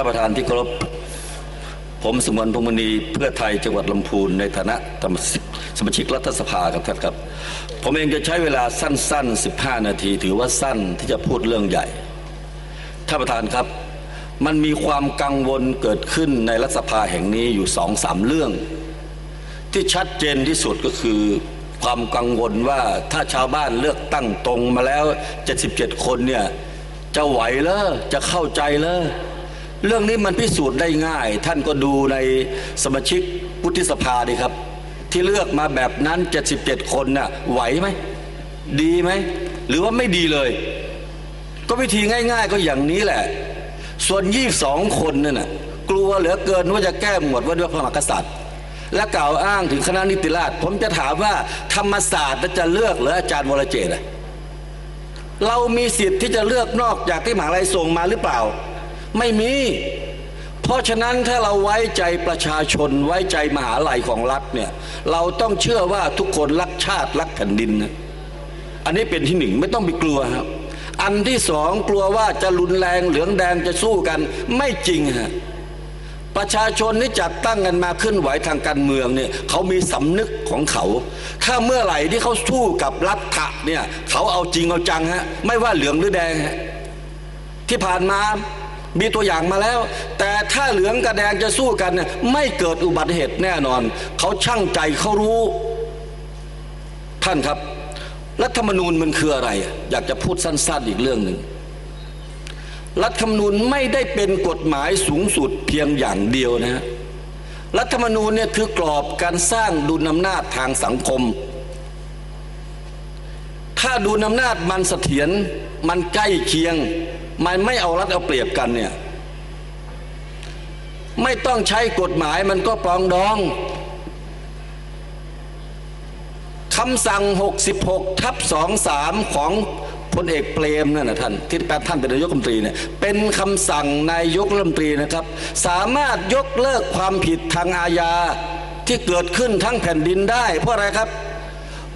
านประธานที่เคารพผมสมวันพงมณีเพื่อไทยจังหวัดลำพูนในฐานะสมาชิกรัฐสภาครับท่านครับ ผมเองจะใช้เวลาสั้น ๆ 15 นาที ถือว่าสั้นที่จะพูดเรื่องใหญ่ท่านประธานครับ มันมีความกังวลเกิดขึ้นในรัฐสภาแห่งนี้อยู่สองสามเรื่อง ที่ชัดเจนที่สุดก็คือ ความกังวลว่าถ้าชาวบ้านเลือกตั้งตรงมาแล้ว 77 คนเนี่ยจะไหวเลอจะเข้าใจเลอ เรื่องนี้มันพิสูจน์ได้ง่าย ท่านก็ดูในสมาชิกวุฒิสภาดีครับ ที่เลือกมาแบบนั้น 77 คนน่ะไหวไหม ดีไหม หรือว่าไม่ดีเลย ก็วิธีง่าย ๆ ก็อย่างนี้แหละ ส่วนยี่สองคนนั่นน่ะกลัวเหลือเกินว่าจะแก้หมวดว่าด้วยพระมหากษัตริย์ และกล่าวอ้างถึงคณะนิติราษฎร์ผมจะถามว่าธรรมศาสตร์จะเลือกหรืออาจารย์วรเจต์เรามีสิทธิ์ที่จะเลือกนอกจากที่มหาลัยส่งมาหรือเปล่า ไม่มี เพราะฉะนั้นถ้าเราไว้ใจประชาชนไว้ใจมหาลัยของรัฐเนี่ยเราต้องเชื่อว่าทุกคนรักชาติรักแผ่นดินนะอันนี้เป็นที่หนึ่งไม่ต้องไปกลัวครับ อันที่สองกลัวว่าจะรุนแรงเหลืองแดงจะสู้กันไม่จริงฮะประชาชนนี่จัดตั้งกันมาขึ้นไหวทางการเมืองเนี่ยเขามีสำนึกของเขา ถ้าเมื่อไหร่ที่เขาสู้กับรัฐะเนี่ยเขาเอาจริงเอาจังฮะไม่ว่าเหลืองหรือแดงฮะที่ผ่านมา มีตัวอย่างมาแล้ว แต่ถ้าเหลืองกับแดงจะสู้กันเนี่ยไม่เกิดอุบัติเหตุแน่นอน เขาช่างใจเขารู้ ท่านครับ รัฐธรรมนูญมันคืออะไร อยากจะพูดสั้น ๆ อีกเรื่องหนึ่งรัฐธรรมนูญไม่ได้เป็นกฎหมายสูงสุดเพียงอย่างเดียวนะฮะรัฐธรรมนูญเนี่ยคือกรอบการสร้างดุลอำนาจทางสังคม ถ้าดุลอำนาจมันเสถียรมันใกล้เคียง มันไม่เอารัดเอาเปรียบกันเนี่ยไม่ต้องใช้กฎหมายมันก็ปองดองคำสั่ง 66 ทับ 23 ของพลเอกเปรมนั่นนะท่านที่ท่านเป็นนายกรัฐมนตรีเนี่ยเป็นคำสั่งนายกรัฐมนตรีนะครับ สามารถยกเลิกความผิดทางอาญาที่เกิดขึ้นทั้งแผ่นดินได้ เพราะอะไรครับ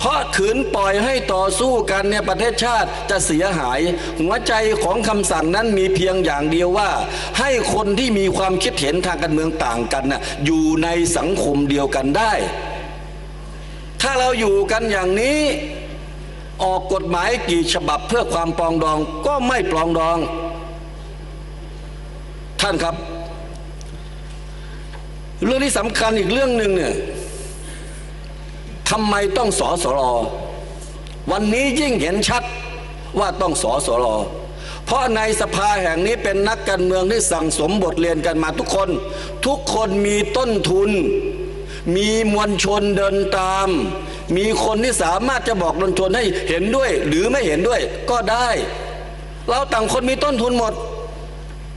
เพราะขืนปล่อยให้ต่อสู้กันเนี่ยประเทศชาติจะเสียหาย หัวใจของคำสั่งนั้นมีเพียงอย่างเดียวว่า ให้คนที่มีความคิดเห็นทางการเมืองต่างกันน่ะอยู่ในสังคมเดียวกันได้ ถ้าเราอยู่กันอย่างนี้ออกกฎหมายกี่ฉบับเพื่อความปรองดองก็ไม่ปรองดอง ท่านครับ เรื่องที่สำคัญอีกเรื่องหนึ่งเนี่ย ทำไมต้องสอสรวันนี้ยิ่งเห็นชัดว่าต้องสอสรเพราะในสภาแห่งนี้เป็นนักการเมืองที่สั่งสมบทเรียนกันมาทุกคน ทุกคนมีต้นทุน มีมวลชนเดินตาม มีคนที่สามารถจะบอกมวลชนให้เห็นด้วย หรือไม่เห็นด้วยก็ได้ เราต่างคนมีต้นทุนหมด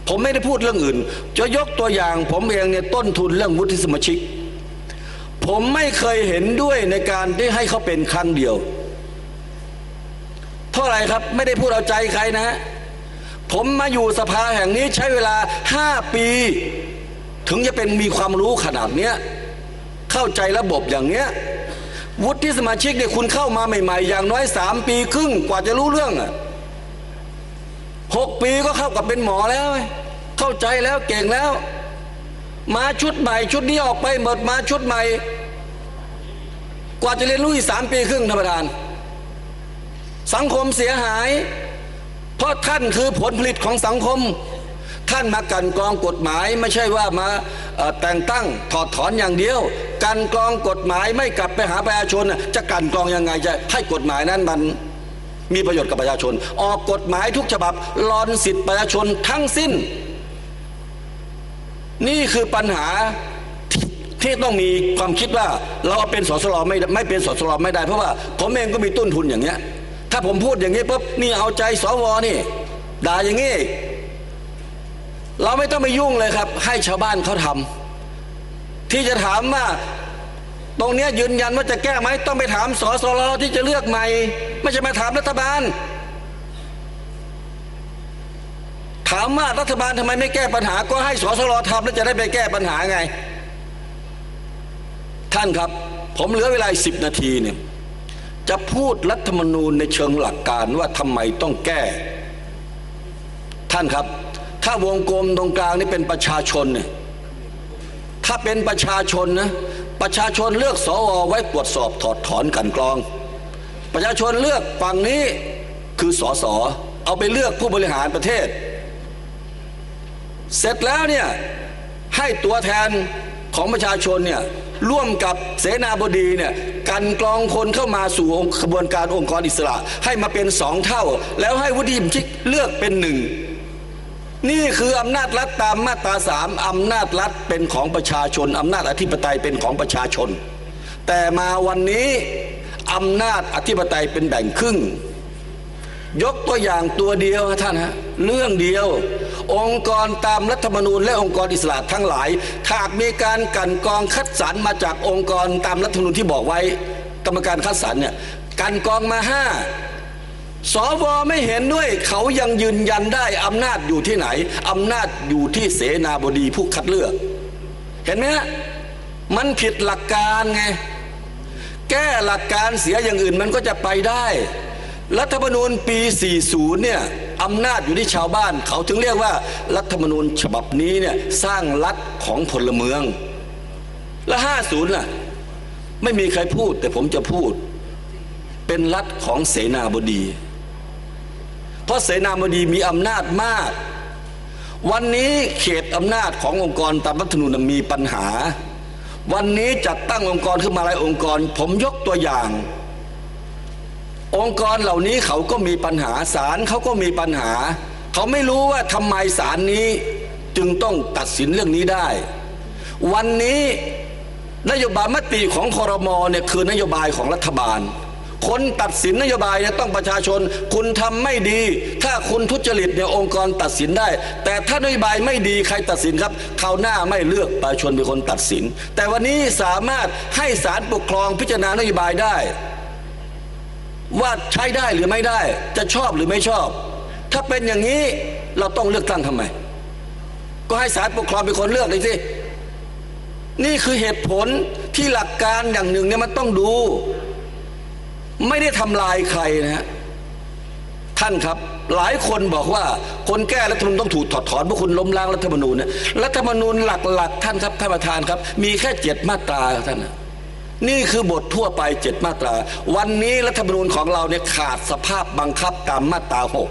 ผมไม่ได้พูดเรื่องอื่น จะยกตัวอย่างผมเองเนี่ยต้นทุนเรื่องวุฒิสมาชิก ผมไม่เคยเห็นด้วยในการที่ให้เขาเป็นครั้งเดียว เพราะอะไรครับไม่ได้พูดเอาใจใครนะ ผมมาอยู่สภาแห่งนี้ใช้เวลาห้าปี ถึงจะเป็นมีความรู้ขนาดเนี้ยเข้าใจระบบอย่างเนี้ยวุฒิสมาชิกเนี่ยคุณเข้ามาใหม่ ๆ อย่างน้อยสามปีครึ่งกว่าจะรู้เรื่องอะหกปีก็เข้ากับเป็นหมอแล้ว เข้าใจแล้วเก่งแล้ว มาชุดใหม่ชุดนี้ออกไปหมดมาชุดใหม่ กว่าจะเรียนรู้อีกสามปีครึ่งท่านประธาน สังคมเสียหาย เพราะท่านคือผลผลิตของสังคม ท่านมากันกองกฎหมายไม่ใช่ว่ามาแต่งตั้งถอดถอนอย่างเดียวกันกรองกฎหมายไม่กลับไปหาประชาชน จะกันกรองยังไงจะให้กฎหมายนั้นมันมีประโยชน์กับประชาชน ออกกฎหมายทุกฉบับรอนสิทธิประชาชนทั้งสิ้น นี่คือปัญหาที่ต้องมีความคิดว่าเราเป็นสสรไม่ไม่เป็นสสรไม่ได้ เพราะว่าผมเองก็มีต้นทุนอย่างเงี้ย ถ้าผมพูดอย่างนี้ปุ๊บนี่เอาใจสวนี่ด่าอย่างนี้ เราไม่ต้องไปยุ่งเลยครับ ให้ชาวบ้านเขาทำที่จะถามว่าตรงเนี้ยยืนยันว่าจะแก้ไหมต้องไปถามสสรที่จะเลือกใหม่ ไม่ใช่มาถามรัฐบาล ถามว่ารัฐบาลทำไมไม่แก้ปัญหา ก็ให้สสรทำแล้วจะได้ไปแก้ปัญหาไง ท่านครับ ผมเหลือเวลาสิบนาทีเนี่ยจะพูดรัฐธรรมนูญในเชิงหลักการว่าทำไมต้องแก้ ท่านครับ ถ้าวงกลมตรงกลางนี่เป็นประชาชนเนี่ยถ้าเป็นประชาชนนะประชาชนเลือกสวไว้ตรวจสอบถอดถอนกันกรอง ประชาชนเลือกฝั่งนี้คือสสเอาไปเลือกผู้บริหารประเทศ เสร็จแล้วเนี่ยให้ตัวแทนของประชาชนเนี่ยร่วมกับเสนาบดีเนี่ยกันกรองคนเข้ามาสู่องค์กระบวนการองค์กรอิสระ ให้มาเป็นสองเท่า แล้วให้วุฒิมชิกเลือกเป็นหนึ่งนี่คืออำนาจรัฐตามมาตราสามอำนาจรัฐเป็นของประชาชน อำนาจอธิปไตยเป็นของประชาชน แต่มาวันนี้อำนาจอธิปไตยเป็นแบ่งครึ่ง ยกตัวอย่างตัวเดียวท่านฮะเรื่องเดียว องค์กรตามรัฐธรรมนูญและองค์กรอิสระทั้งหลายหากมีการกันกองคัดสรรมาจากองค์กรตามรัฐธรรมนูญที่บอกไว้ กรรมการคัดสรรเนี่ยกันกองมาห้าสวไม่เห็นด้วยเขายังยืนยันได้อำนาจอยู่ที่ไหนอำนาจอยู่ที่เสนาบดีผู้คัดเลือก เห็นไหมฮะมันผิดหลักการไง แก้หลักการเสียอย่างอื่นมันก็จะไปได้ รัฐธรรมนูญปี 40 เนี่ย อำนาจอยู่ที่ชาวบ้าน เขาถึงเรียกว่ารัฐธรรมนูญฉบับนี้เนี่ยสร้างรัฐของพลเมือง และ50ล่ะไม่มีใครพูด แต่ผมจะพูด เป็นรัฐของเสนาบดี เพราะเสนาบดีมีอำนาจมาก วันนี้เขตอำนาจขององค์กรตามรัฐธรรมนูญมีปัญหา วันนี้จัดตั้งองค์กรขึ้นมาหลายองค์กร ผมยกตัวอย่าง องค์กรเหล่านี้เขาก็มีปัญหาศาลเขาก็มีปัญหา เขาไม่รู้ว่าทำไมศาลนี้จึงต้องตัดสินเรื่องนี้ได้ วันนี้นโยบายมติของคอรมอเนี่ยคือนโยบายของรัฐบาล คนตัดสินนโยบายเนี่ยต้องประชาชน คุณทำไม่ดี ถ้าคุณทุจริตเนี่ยองค์กรตัดสินได้ แต่ถ้านโยบายไม่ดีใครตัดสินครับคราวหน้าไม่เลือกประชาชนเป็นคนตัดสิน แต่วันนี้สามารถให้ศาลปกครองพิจารณานโยบายได้ ว่าใช้ได้หรือไม่ได้ จะชอบหรือไม่ชอบ ถ้าเป็นอย่างนี้เราต้องเลือกตั้งทำไม ก็ให้ศาลปกครองเป็นคนเลือกเลยสินี่คือเหตุผลที่หลักการอย่างหนึ่งเนี่ยมันต้องดู ไม่ได้ทำลายใครนะฮะท่านครับหลายคนบอกว่าคนแก้รัฐธรรมนูญต้องถูกถอดถอนเพราะคุณล้มล้างรัฐธรรมนูญเนี่ยรัฐธรรมนูญหลักๆ ท่านครับท่านประธานครับ มีแค่เจ็ดมาตราท่านนะ นี่คือบททั่วไปเจ็ดมาตรา วันนี้รัฐธรรมนูญของเราเนี่ยขาดสภาพบังคับตามมาตราหก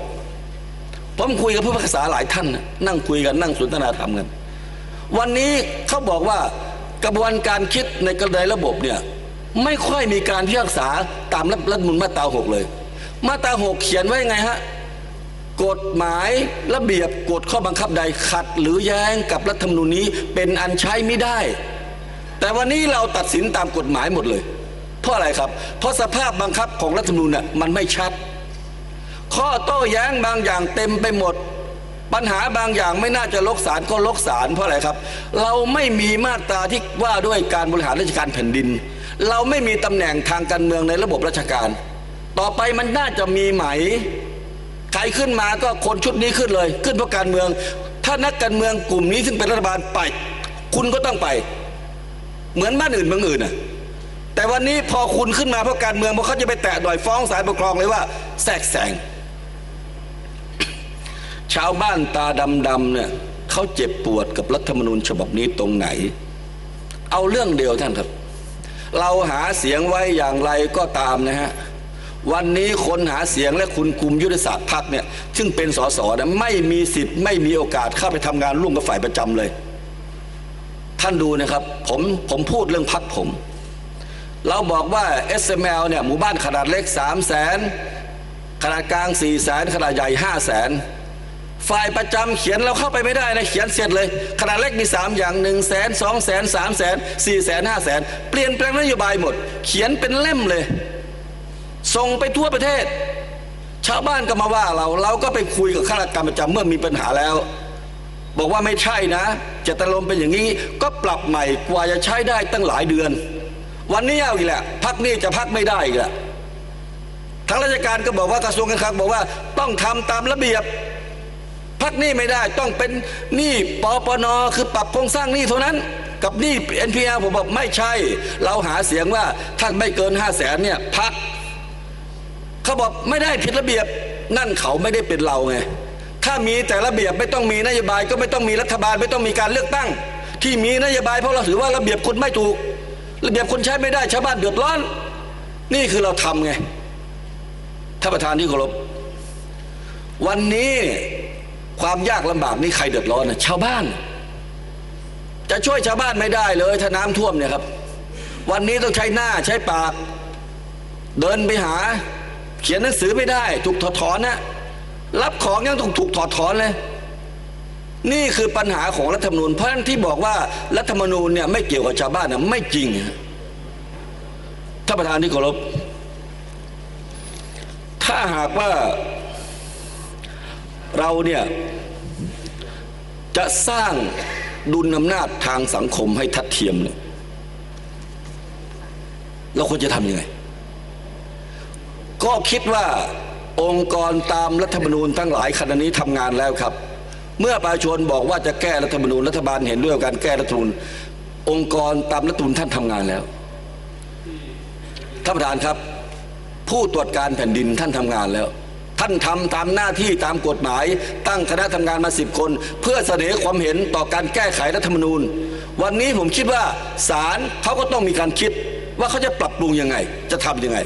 ผมคุยกับผู้พิพากษาหลายท่าน นั่งคุยกันนั่งสนทนาธรรมกันวันนี้เขาบอกว่ากระบวนการคิดในกระไดระบบเนี่ยไม่ค่อยมีการพิพากษาตามรัฐธรรมนูญมาตราหกเลย มาตราหกเขียนไว้ไงฮะกฎหมายระเบียบกฎข้อบังคับใดขัด หรือแย้งกับรัฐธรรมนูญนี้เป็นอันใช้ไม่ได้ แต่วันนี้เราตัดสินตามกฎหมายหมดเลย เพราะอะไรครับ เพราะสภาพบังคับของรัฐธรรมนูญเนี่ยมันไม่ชัด ข้อโต้แย้งบางอย่างเต็มไปหมด ปัญหาบางอย่างไม่น่าจะลกศาลก็ลกศาลเพราะอะไรครับ เราไม่มีมาตราที่ว่าด้วยการบริหารราชการแผ่นดิน เราไม่มีตำแหน่งทางการเมืองในระบบราชการ ต่อไปมันน่าจะมีไหมใครขึ้นมาก็คนชุดนี้ขึ้นเลย ขึ้นเพราะการเมือง ถ้านักการเมืองกลุ่มนี้ซึ่งเป็นรัฐบาลไป คุณก็ต้องไป เหมือนบ้านอื่นเมืองอื่นน่ะแต่วันนี้พอคุณขึ้นมาเพราะการเมืองพอเขาจะไปแตะหน่อยฟ้องศาลปกครองเลยว่า แทรกแซงชาวบ้านตาดำๆเนี่ยเขาเจ็บปวดกับรัฐธรรมนูญฉบับนี้ตรงไหน เอาเรื่องเดียวท่านครับ เราหาเสียงไว้อย่างไรก็ตามนะฮะวันนี้คนหาเสียงและคุณคุมยุทธศาสตร์พรรคเนี่ยซึ่งเป็นสสเนี่ยไม่มีสิทธิ์ไม่มีโอกาสเข้าไปทำงานร่วมกับฝ่ายประจำเลย ท่านดูนะครับผมผมพูดเรื่องพักผม เราบอกว่า SML เนี่ยหมู่บ้านขนาดเล็ก 3 0 0แสนขนาดกลาง 4 0 0แสนขนาดใหญ่ 5 0 0แสนฝ่ายประจำเขียนเราเข้าไปไม่ได้นะเขียนเสร็จเลยขนาดเล็กมี 3 อย่าง1 0 0 0 0แสนสองแสนสามแสนสี่แสนห้าแสนเปลี่ยนแปลงนโยบายหมด เขียนเป็นเล่มเลย ส่งไปทั่วประเทศ ชาวบ้านก็มาว่าเราเราก็ไปคุยกับข้าราชการประจำเมื่อมีปัญหาแล้ว บอกว่าไม่ใช่นะเจตนารมเป็นอย่างนี้ ก็ปรับใหม่กว่าจะใช้ได้ตั้งหลายเดือน วันนี้เอาอีกแหละพักนี้จะพักไม่ได้อีกแหละทางราชการก็บอกว่ากระทรวงการคลังบอกว่าต้องทำตามระเบียบ พักนี้ไม่ได้ต้องเป็นหนี้ปปนคือปรับโครงสร้างหนี้เท่านั้น กับหนี้ NPL ผมบอกไม่ใช่ เราหาเสียงว่าถ้าไม่เกินห้าแสนเนี่ยพักเขาบอกไม่ได้ผิดระเบียบนั่นเขาไม่ได้เป็นเราไง ถ้ามีแต่ระเบียบไม่ต้องมีนโยบายก็ไม่ต้องมีรัฐบาลไม่ต้องมีการเลือกตั้ง ที่มีนโยบายเพราะเราถือว่าระเบียบคนไม่ถูก ระเบียบคนใช้ไม่ได้ชาวบ้านเดือดร้อน นี่คือเราทำไงท่านประธานที่เคารพวันนี้ความยากลำบากนี้ใครเดือดร้อนนะชาวบ้าน จะช่วยชาวบ้านไม่ได้เลย ถ้าน้ำท่วมเนี่ยครับ วันนี้ต้องใช้หน้าใช้ปาก เดินไปหา เขียนหนังสือไม่ได้ ถูกถอดถอนนะ รับของยังถูกถูกถอดถอนเลย นี่คือปัญหาของรัฐธรรมนูญเพราะนั้นที่บอกว่ารัฐธรรมนูญเนี่ยไม่เกี่ยวกับชาวบ้านนะไม่จริงท่านประธานที่เคารพถ้าหากว่าเราเนี่ยจะสร้างดุลอำนาจทางสังคมให้ทัดเทียมเนี่ยเราควรจะทำยังไง ก็คิดว่า องค์กรตามรัฐธรรมนูญทั้งหลายขณะนี้ทำงานแล้วครับ เมื่อประชาชนบอกว่าจะแก้รัฐธรรมนูญรัฐบาลเห็นด้วยกับการแก้รัฐธรรมนูญองค์กรตามรัฐธรรมนูญท่านทำงานแล้วท่านประธานครับ ผู้ตรวจการแผ่นดินท่านทำงานแล้ว ท่านทำตามหน้าที่ตามกฎหมาย ตั้งคณะทำงานมาสิบคน เพื่อเสนอความเห็นต่อการแก้ไขรัฐธรรมนูญ วันนี้ผมคิดว่าศาลเขาก็ต้องมีการคิดว่าเขาจะปรับปรุงยังไง จะทำยังไง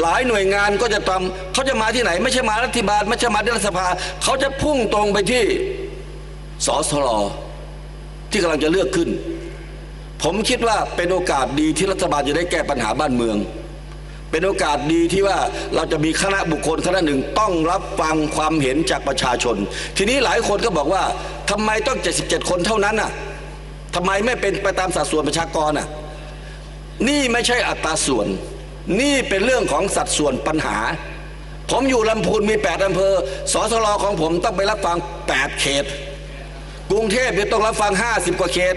หลายหน่วยงานก็จะทำเขาจะมาที่ไหน ไม่ใช่มารัฐบาลไม่ใช่มาที่รัฐสภา เขาจะพุ่งตรงไปที่สสรที่กำลังจะเลือกขึ้น ผมคิดว่าเป็นโอกาสดีที่รัฐบาลจะได้แก้ปัญหาบ้านเมือง เป็นโอกาสดีที่ว่าเราจะมีคณะบุคคลคณะหนึ่งต้องรับฟังความเห็นจากประชาชน ทีนี้หลายคนก็บอกว่าทำไมต้อง 77 คนเท่านั้นน่ะทำไมไม่เป็นไปตามสัดส่วนประชากรน่ะนี่ไม่ใช่อัตราส่วน นี่เป็นเรื่องของสัดส่วนปัญหา ผมอยู่ลำพูนมี 8อำเภอสสรของผมต้องไปรับฟัง 8 เขต กรุงเทพเนี่ยต้องรับฟัง 50 กว่าเขต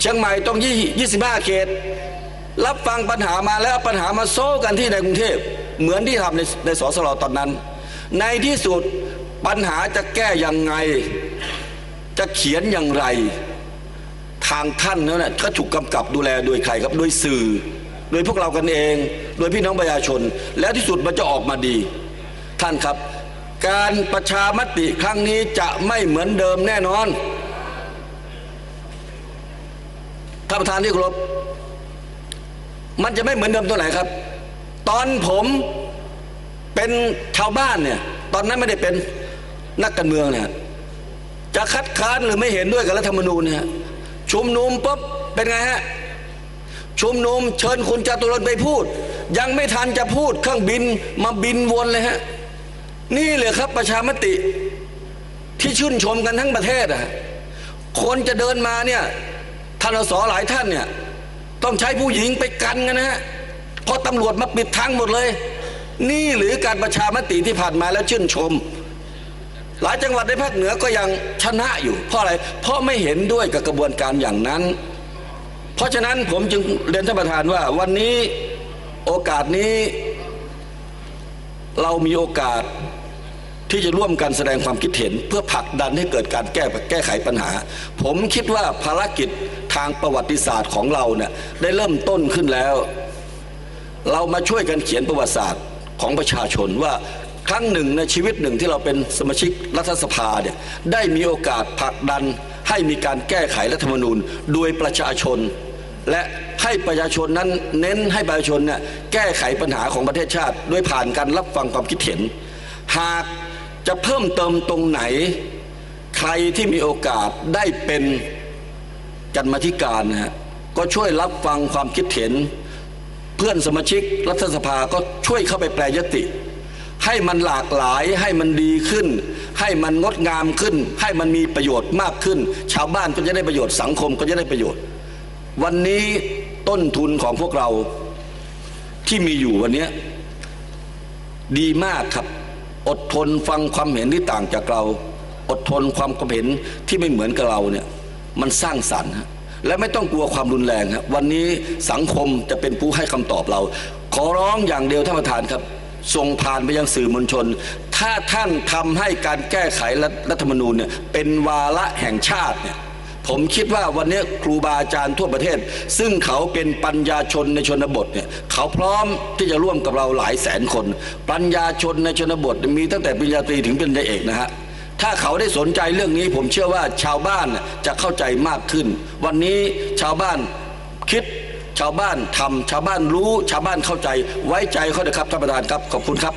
เชียงใหม่ต้องยี่25 เขต รับฟังปัญหามาแล้วปัญหามาโซ่กันที่ในกรุงเทพเหมือนที่ทำในในสสรตอนนั้น ในที่สุดปัญหาจะแก้ยังไง จะเขียนอย่างไร ทางท่านนั่นแหละก็ถูกกำกับดูแลโดยใครครับโดยสื่อ โดยพวกเรากันเอง โดยพี่น้องประชาชน แล้วที่สุดมันจะออกมาดี ท่านครับ การประชามติครั้งนี้จะไม่เหมือนเดิมแน่นอนท่านประธานที่เคารพมันจะไม่เหมือนเดิมตัวไหนครับ ตอนผมเป็นชาวบ้านเนี่ยตอนนั้นไม่ได้เป็นนักการเมืองเนี่ยจะคัดค้านหรือไม่เห็นด้วยกับรัฐธรรมนูญเนี่ยชุมนุมปุ๊บเป็นไงฮะ ชุมนุมเชิญคุณจตุรนไปพูด ยังไม่ทันจะพูดเครื่องบินมาบินวนเลยฮะ นี่เลยครับประชามติที่ชื่นชมกันทั้งประเทศอะคนจะเดินมาเนี่ยท่านอสหลายท่านเนี่ยต้องใช้ผู้หญิงไปกันกันนะฮะเพราะตำรวจมาปิดทางหมดเลย นี่หรือการประชามติที่ผ่านมาแล้วชื่นชม หลายจังหวัดในภาคเหนือก็ยังชนะอยู่ เพราะอะไร เพราะไม่เห็นด้วยกับกระบวนการอย่างนั้น เพราะฉะนั้นผมจึงเรียนท่านประธานว่าวันนี้โอกาสนี้ เรามีโอกาสที่จะร่วมกันแสดงความคิดเห็น เพื่อผลักดันให้เกิดการแก้แก้ไขปัญหา ผมคิดว่าภารกิจทางประวัติศาสตร์ของเราเนี่ยได้เริ่มต้นขึ้นแล้ว เรามาช่วยกันเขียนประวัติศาสตร์ของประชาชนว่าครั้งหนึ่งในชีวิตหนึ่งที่เราเป็นสมาชิกรัฐสภาเนี่ยได้มีโอกาสผลักดัน ให้มีการแก้ไขรัฐธรรมนูญโดยประชาชน และให้ประชาชนนั้นเน้นให้ประชาชนเนี่ยแก้ไขปัญหาของประเทศชาติโดยผ่านการรับฟังความคิดเห็น หากจะเพิ่มเติมตรงไหน ใครที่มีโอกาสได้เป็นกันมาธิการนะฮะก็ช่วยรับฟังความคิดเห็น เพื่อนสมาชิกรัฐสภาก็ช่วยเข้าไปแปลยติ ให้มันหลากหลายให้มันดีขึ้น ให้มันงดงามขึ้น ให้มันมีประโยชน์มากขึ้น ชาวบ้านก็จะได้ประโยชน์สังคมก็จะได้ประโยชน์ วันนี้ต้นทุนของพวกเราที่มีอยู่วันนี้ดีมากครับ อดทนฟังความเห็นที่ต่างจากเรา อดทนความความเห็นที่ไม่เหมือนกับเราเนี่ยมันสร้างสรรค์และไม่ต้องกลัวความรุนแรงครับวันนี้สังคมจะเป็นผู้ให้คำตอบเรา ขอร้องอย่างเดียวท่านประธานครับส่งผ่านไปยังสื่อมวลชน ถ้าท่านทำให้การแก้ไขรัฐธรรมนูญเนี่ยเป็นวาระแห่งชาติเนี่ยผมคิดว่าวันนี้ครูบาอาจารย์ทั่วประเทศ ซึ่งเขาเป็นปัญญาชนในชนบทเนี่ยเขาพร้อมที่จะร่วมกับเราหลายแสนคน ปัญญาชนในชนบทมีตั้งแต่ปริญญาตรีถึงปริญญาเอกนะฮะถ้าเขาได้สนใจเรื่องนี้ ผมเชื่อว่าชาวบ้านจะเข้าใจมากขึ้น วันนี้ชาวบ้านคิดชาวบ้านทำชาวบ้านรู้ชาวบ้านเข้าใจไว้ใจเขาเถอะครับท่านประธานครับขอบคุณครับ